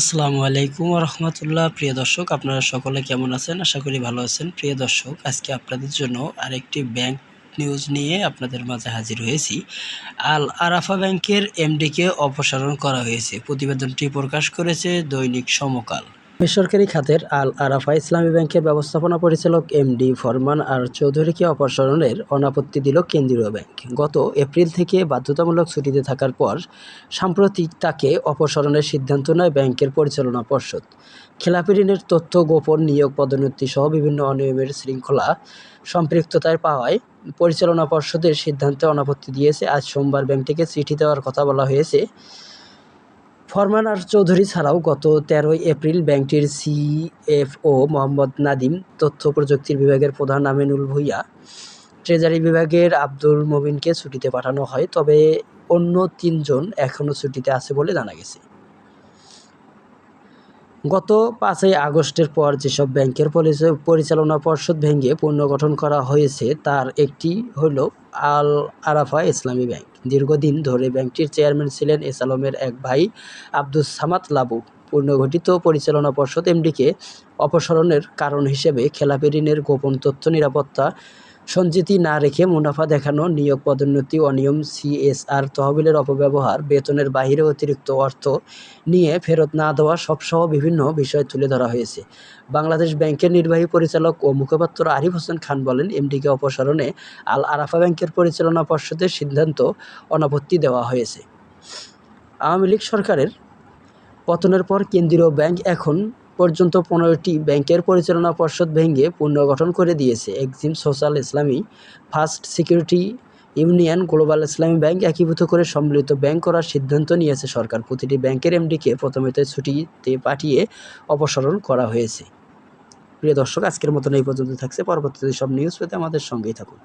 আসসালামু আলাইকুম রহমতুল্লাহ প্রিয় দর্শক, আপনারা সকলে কেমন আছেন? আশা করি ভালো আছেন। প্রিয় দর্শক, আজকে আপনাদের জন্য আরেকটি ব্যাংক নিউজ নিয়ে আপনাদের মাঝে হাজির হয়েছি। আল আরাফা ব্যাংকের এমডিকে অপসারণ করা হয়েছে। প্রতিবেদনটি প্রকাশ করেছে দৈনিক সমকাল। বেসরকারি খাতের আল আরাফা ইসলামী ব্যাংকের ব্যবস্থাপনা পরিচালক এমডি ফরমান আর চৌধুরীকে অপসারণের অনাপত্তি দিল কেন্দ্রীয় ব্যাংক। গত এপ্রিল থেকে বাধ্যতামূলক ছুটিতে থাকার পর সাম্প্রতিক তাকে অপসারণের সিদ্ধান্ত নেয় ব্যাংকের পরিচালনা পর্ষদ। খেলাপি ঋণের তথ্য, গোপন নিয়োগ পদোন্নতি সহ বিভিন্ন অনিয়মের শৃঙ্খলা সম্পৃক্ততায় পাওয়ায় পরিচালনা পর্ষদের সিদ্ধান্তে অনাপত্তি দিয়েছে। আজ সোমবার ব্যাংকটিকে চিঠি দেওয়ার কথা বলা হয়েছে। ফরমান আর চৌধুরী ছাড়াও গত তেরোই April ব্যাংকটির C F O Mohammad Nadim তথ্য প্রযুক্তির বিভাগের প্রধান আমিনুল ভূঁইয়া, ট্রেজারি বিভাগের আব্দুল মবিনকে ছুটিতে পাঠানো হয়, তবে অন্য তিনজন এখনও ছুটিতে আছে বলে জানা গেছে। গত পাঁচই আগস্টের পর যেসব ব্যাংকের পরিচালনা পর্ষদ ভেঙে পুনর্গঠন করা হয়েছে, তার একটি হল আল আরাফা ইসলামী ব্যাংক। দীর্ঘদিন ধরে ব্যাংকটির চেয়ারম্যান ছিলেন এস আলমের এক ভাই আব্দুস সামাদ লাবু। পুনর্গঠিত পরিচালনা পর্ষদ এমডিকে অপসারণের কারণ হিসেবে খেলাপি ঋণের গোপন তথ্য, নিরাপত্তা সঞ্চিতি না রেখে মুনাফা দেখানো, নিয়োগ পদোন্নতি, অনিয়ম সিএসআর তহবিলের অপব্যবহার, বেতনের বাইরে অতিরিক্ত অর্থ নিয়ে ফেরত না দেওয়া সবসহ বিভিন্ন বিষয় তুলে ধরা হয়েছে। বাংলাদেশ ব্যাংকের নির্বাহী পরিচালক ও মুখপাত্র আরিফ হোসেন খান বলেন, এমডিকে অপসারণে আল আরাফা ব্যাংকের পরিচালনা পর্ষদের সিদ্ধান্ত অনাপত্তি দেওয়া হয়েছে। আওয়ামী লীগ সরকারের পতনের পর কেন্দ্রীয় ব্যাংক এখন পর্যন্ত পনেরোটি ব্যাংকের পরিচালনা পর্ষদ ভেঙে পুনর্গঠন করে দিয়েছে Exim Social Islami. First Security Union Global Islami bank একীভূত করে সম্মিলিত ব্যাংক করার সিদ্ধান্ত নিয়েছে সরকার। প্রতিটি ব্যাংকের এমডিকে প্রথমেতে ছুটিতে পাঠিয়ে অপসারণ করা হয়েছে। প্রিয় দর্শক, আজকের মতন এই পর্যন্ত থাকছে। পরবর্তীতে সব নিউজ পেতে আমাদের সঙ্গেই থাকুন।